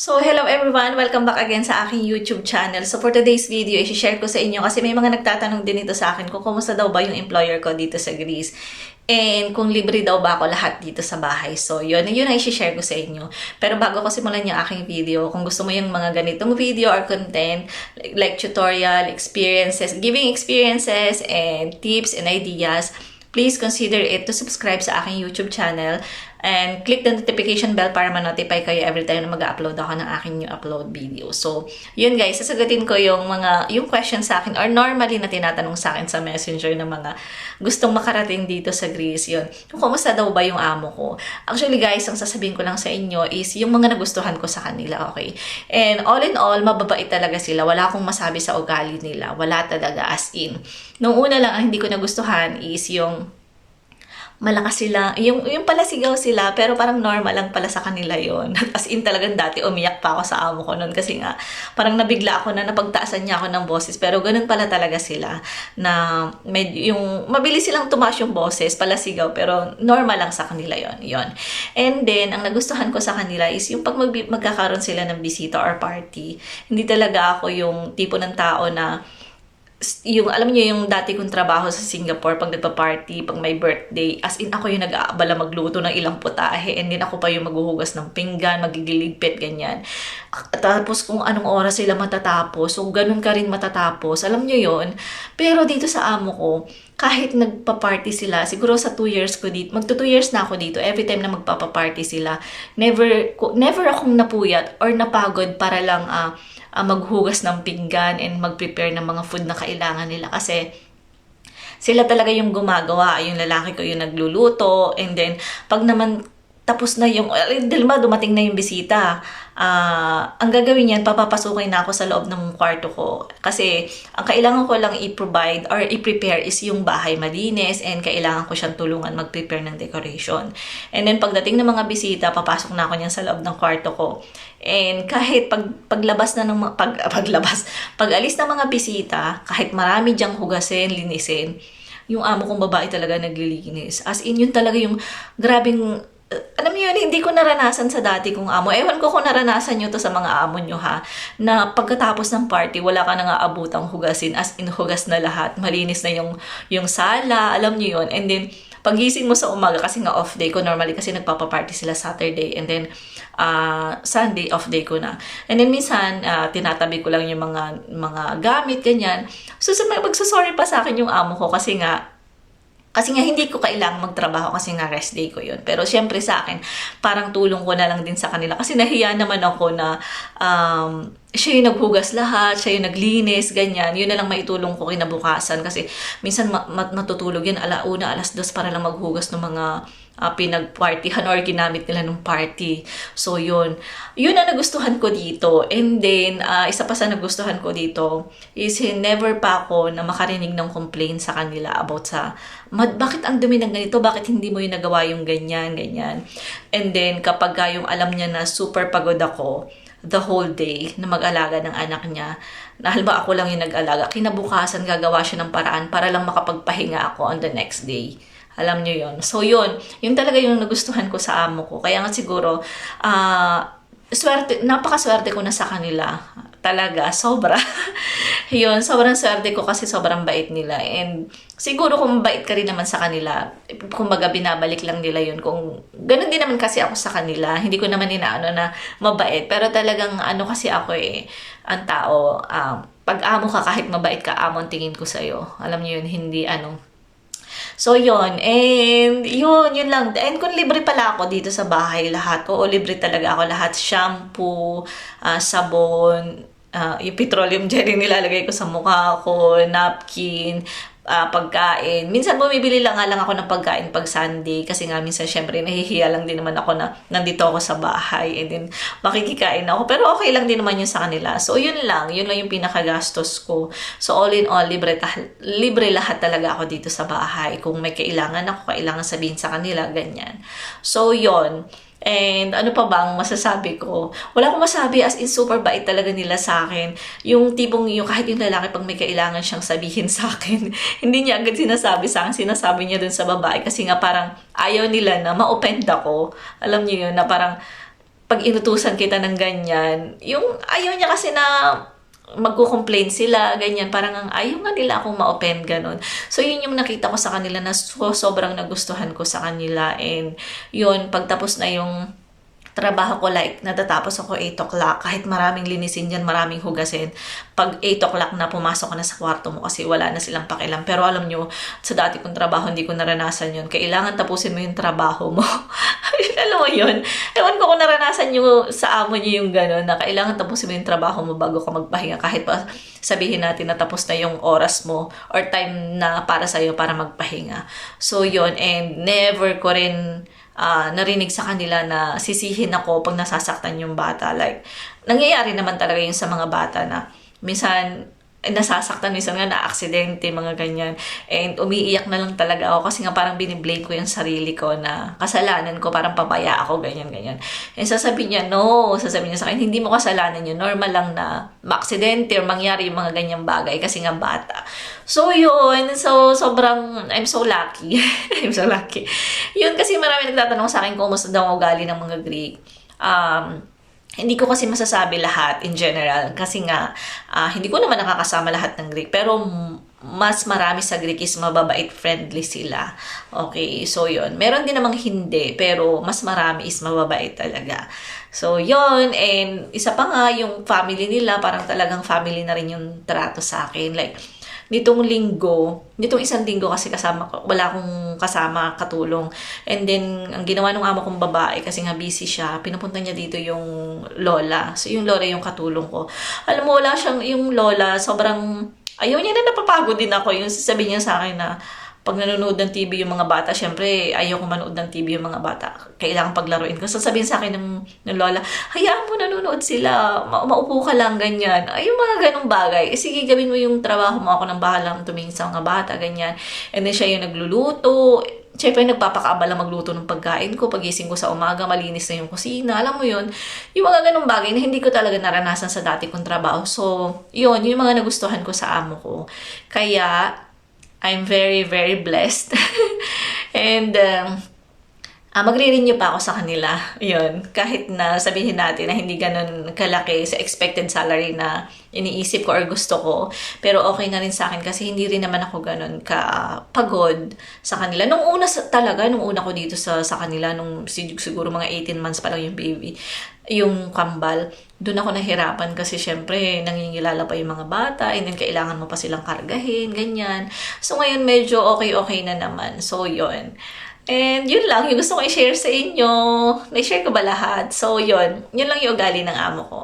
So, hello everyone! Welcome back again sa aking YouTube channel. So, for today's video, i-share ko sa inyo kasi may mga nagtatanong din ito sa akin kung kumusta daw ba yung employer ko dito sa Greece. And kung libre daw ba ako lahat dito sa bahay. So, yun. Yun ang i-share ko sa inyo. Pero bago ko simulan yung aking video, kung gusto mo yung mga ganitong video or content, like, like tutorial, experiences, giving experiences, and tips and ideas, please consider it to subscribe sa aking YouTube channel and click the notification bell para ma-notify kayo every time na mag-upload ako ng aking new upload video. So, yun guys, sasagutin ko yung mga, yung questions sa akin or normally na tinatanong sa akin sa messenger ng mga gustong makarating dito sa Greece. Yun, kung kumusta daw ba yung amo ko. Actually guys, ang sasabihin ko lang sa inyo is yung mga nagustuhan ko sa kanila, okay? And all in all, mababait talaga sila. Wala akong masabi sa ugali nila. Wala talaga as in. Nung una lang ang hindi ko nagustuhan is yung malakas sila. Yung, yung pala sigaw sila, pero parang normal lang pala sa kanila yon As in talagang dati umiyak pa ako sa amo ko noon kasi nga parang nabigla ako na napagtaasan niya ako ng boses. Pero ganun pala talaga sila na med, yung mabilis silang tumaas yung boses, pala sigaw, pero normal lang sa kanila yon yon And then, ang nagustuhan ko sa kanila is yung pag mag, magkakaroon sila ng bisita or party, hindi talaga ako yung tipo ng tao na yung alam niyo yung dati kong trabaho sa Singapore pag nagpa-party, pag may birthday, as in ako yung nag-aabala magluto ng ilang putahe and then ako pa yung maghuhugas ng pinggan, magigiligpit, ganyan. Tapos kung anong oras sila matatapos, so ganun ka rin matatapos, alam niyo yon Pero dito sa amo ko, kahit nagpa-party sila, siguro sa 2 years ko dito, magto 2 years na ako dito, every time na magpapa-party sila, never, never akong napuyat or napagod para lang ah, uh, maghugas ng pinggan and mag-prepare ng mga food na kailangan nila. Kasi sila talaga yung gumagawa, yung lalaki ko yung nagluluto and then pag naman tapos na yung, eh, dahil ba dumating na yung bisita, uh, ang gagawin niyan, papapasukin na ako sa loob ng kwarto ko. Kasi, ang kailangan ko lang i-provide or i-prepare is yung bahay malinis and kailangan ko siyang tulungan mag-prepare ng decoration. And then, pagdating ng mga bisita, papasok na ako niyan sa loob ng kwarto ko. And kahit pag, paglabas na ng pag, paglabas, pag-alis ng mga bisita, kahit marami diyang hugasin, linisin, yung amo kong babae talaga naglilinis. As in, yun talaga yung grabing alam niyo yun, hindi ko naranasan sa dati kong amo. Ewan ko kung naranasan nyo to sa mga amo nyo ha, na pagkatapos ng party, wala ka nang aabutang hugasin, as in hugas na lahat. Malinis na yung, yung sala, alam niyo yun. And then, pagising mo sa umaga, kasi nga off day ko, normally kasi nagpapaparty sila Saturday, and then, uh, Sunday, off day ko na. And then, minsan, uh, tinatabi ko lang yung mga, mga gamit, ganyan. So, magsasorry pa sa akin yung amo ko, kasi nga, kasi nga hindi ko kailangang magtrabaho kasi nga rest day ko yun. Pero syempre sa akin, parang tulong ko na lang din sa kanila. Kasi nahiya naman ako na um, siya yung naghugas lahat, siya yung naglinis, ganyan. Yun na lang maitulong ko kinabukasan. Kasi minsan ma- matutulog yan alauna, alas dos para lang maghugas ng mga uh, pinagpartyhan or ginamit nila nung party. So, yun. Yun ang nagustuhan ko dito. And then, uh, isa pa sa nagustuhan ko dito is never pa ako na makarinig ng complaint sa kanila about sa, bakit ang dumi ng ganito? Bakit hindi mo yung nagawa yung ganyan, ganyan? And then, kapag yung alam niya na super pagod ako, the whole day na mag-alaga ng anak niya. Dahil ba ako lang yung nag-alaga, kinabukasan gagawa siya ng paraan para lang makapagpahinga ako on the next day. Alam niyo yon So, yun. Yun talaga yung nagustuhan ko sa amo ko. Kaya nga siguro, uh, swerte, napakaswerte ko na sa kanila. Talaga, sobra. yun, sobrang swerte ko kasi sobrang bait nila. And siguro kung bait ka rin naman sa kanila, kumbaga binabalik lang nila yun. Kung ganun din naman kasi ako sa kanila, hindi ko naman inaano na mabait. Pero talagang ano kasi ako eh, ang tao, um, pag amo ka kahit mabait ka, amo ang tingin ko sa'yo. Alam niyo yun, hindi ano, So, yon And, yun, yun lang. And kung libre pala ako dito sa bahay, lahat. Oo, libre talaga ako. Lahat, shampoo, uh, sabon, uh, yung petroleum jelly nilalagay ko sa mukha ko, napkin, uh, pagkain. Minsan bumibili lang nga lang ako ng pagkain pag Sunday kasi nga minsan syempre nahihiya lang din naman ako na nandito ako sa bahay and then makikikain ako. Pero okay lang din naman yun sa kanila. So yun lang, yun lang yung pinakagastos ko. So all in all, libre, libre lahat talaga ako dito sa bahay. Kung may kailangan ako, kailangan sabihin sa kanila, ganyan. So yun. And ano pa bang masasabi ko? Wala akong masabi as in super bait talaga nila sa akin. Yung tipong yung kahit yung lalaki pag may kailangan siyang sabihin sa akin, hindi niya agad sinasabi sa akin, sinasabi niya dun sa babae kasi nga parang ayaw nila na ma-offend ako. Alam niyo yun na parang pag inutusan kita ng ganyan, yung ayaw niya kasi na magko-complain sila, ganyan. Parang ang ayaw nga nila akong ma-open, ganun. So, yun yung nakita ko sa kanila na so, sobrang nagustuhan ko sa kanila. And, yun, pagtapos na yung trabaho ko like natatapos ako 8 o'clock. Kahit maraming linisin dyan, maraming hugasin pag 8 o'clock na pumasok ka na sa kwarto mo kasi wala na silang pakialam. Pero alam nyo sa dati kong trabaho hindi ko naranasan yun. Kailangan tapusin mo yung trabaho mo. Alam mo yun? Ewan ko kung naranasan nyo sa amo nyo yung gano'n na kailangan tapusin mo yung trabaho mo bago ka magpahinga. Kahit pa sabihin natin na tapos na yung oras mo or time na para sa'yo para magpahinga. So yun and never ko rin ah, narinig sa kanila na sisihin ako pag nasasaktan yung bata. Like, nangyayari naman talaga yun sa mga bata na minsan eh, nasasaktan, minsan nga na-aksidente, mga ganyan. And umiiyak na lang talaga ako kasi nga parang biniblame ko yung sarili ko na kasalanan ko, parang pabaya ako, ganyan, ganyan. And sasabihin niya, no, sasabihin niya sa akin, hindi mo kasalanan yun, normal lang na ma-aksidente or mangyari yung mga ganyang bagay kasi nga bata. So, yun. So, sobrang, I'm so lucky. I'm so lucky. Yun kasi marami nagtatanong sa akin kung kumusta daw ugali ng mga Greek. Um, hindi ko kasi masasabi lahat in general kasi nga ah, hindi ko naman nakakasama lahat ng Greek pero mas marami sa Greek is mababait friendly sila. Okay, so yun. Meron din namang hindi pero mas marami is mababait talaga. So yun and isa pa nga yung family nila parang talagang family na rin yung trato sa akin. Like nitong linggo, nitong isang linggo kasi kasama ko, wala akong kasama katulong. And then, ang ginawa ng amo kong babae, kasi nga busy siya, pinupunta niya dito yung lola. So, yung lola yung katulong ko. Alam mo, wala siyang, yung lola, sobrang, ayaw niya na napapagod din ako. Yung sasabihin niya sa akin na, pag nanonood ng TV yung mga bata, syempre, ayaw ko manood ng TV yung mga bata. Kailangan paglaruin ko. Sasabihin sa akin ng, ng lola, hayaan mo nanonood sila. Ma- maupo ka lang, ganyan. Ay, yung mga ganong bagay. Eh, sige, gawin mo yung trabaho mo. Ako nang bahalang tumingin sa mga bata, ganyan. And then siya yung nagluluto. Siyempre, nagpapakaabala magluto ng pagkain ko. Pagising ko sa umaga, malinis na yung kusina. Alam mo yun, yung mga ganong bagay na hindi ko talaga naranasan sa dati kong trabaho. So, yun, yung mga nagustuhan ko sa amo ko. Kaya, I'm very, very blessed. And, um, ah, magre-renew pa ako sa kanila. Yun. Kahit na sabihin natin na hindi ganun kalaki sa expected salary na iniisip ko or gusto ko. Pero okay na rin sa akin kasi hindi rin naman ako ganun ka pagod sa kanila. Nung una talaga, nung una ko dito sa, sa kanila, nung sig- siguro mga 18 months pa lang yung baby, yung kambal, doon ako nahirapan kasi syempre nangingilala pa yung mga bata and then kailangan mo pa silang kargahin, ganyan. So ngayon medyo okay-okay na naman. So yun. And yun lang, yung gusto ko i-share sa inyo. Na-share ko ba lahat? So yun, yun lang yung ugali ng amo ko.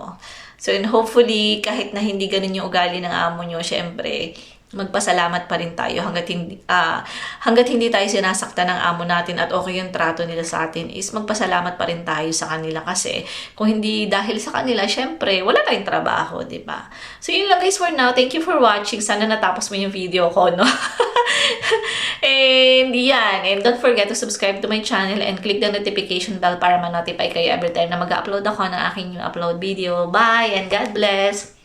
So and hopefully, kahit na hindi ganun yung ugali ng amo nyo, syempre, magpasalamat pa rin tayo hanggat hindi ah hanggat hindi tayo sinasaktan ng amo natin at okay yung trato nila sa atin is magpasalamat pa rin tayo sa kanila kasi kung hindi dahil sa kanila syempre wala tayong trabaho di ba? So yun lang guys for now. Thank you for watching. Sana natapos mo yung video ko no? And yan. And don't forget to subscribe to my channel and click the notification bell para ma-notify kayo every time na mag-upload ako ng aking new upload video. Bye and God bless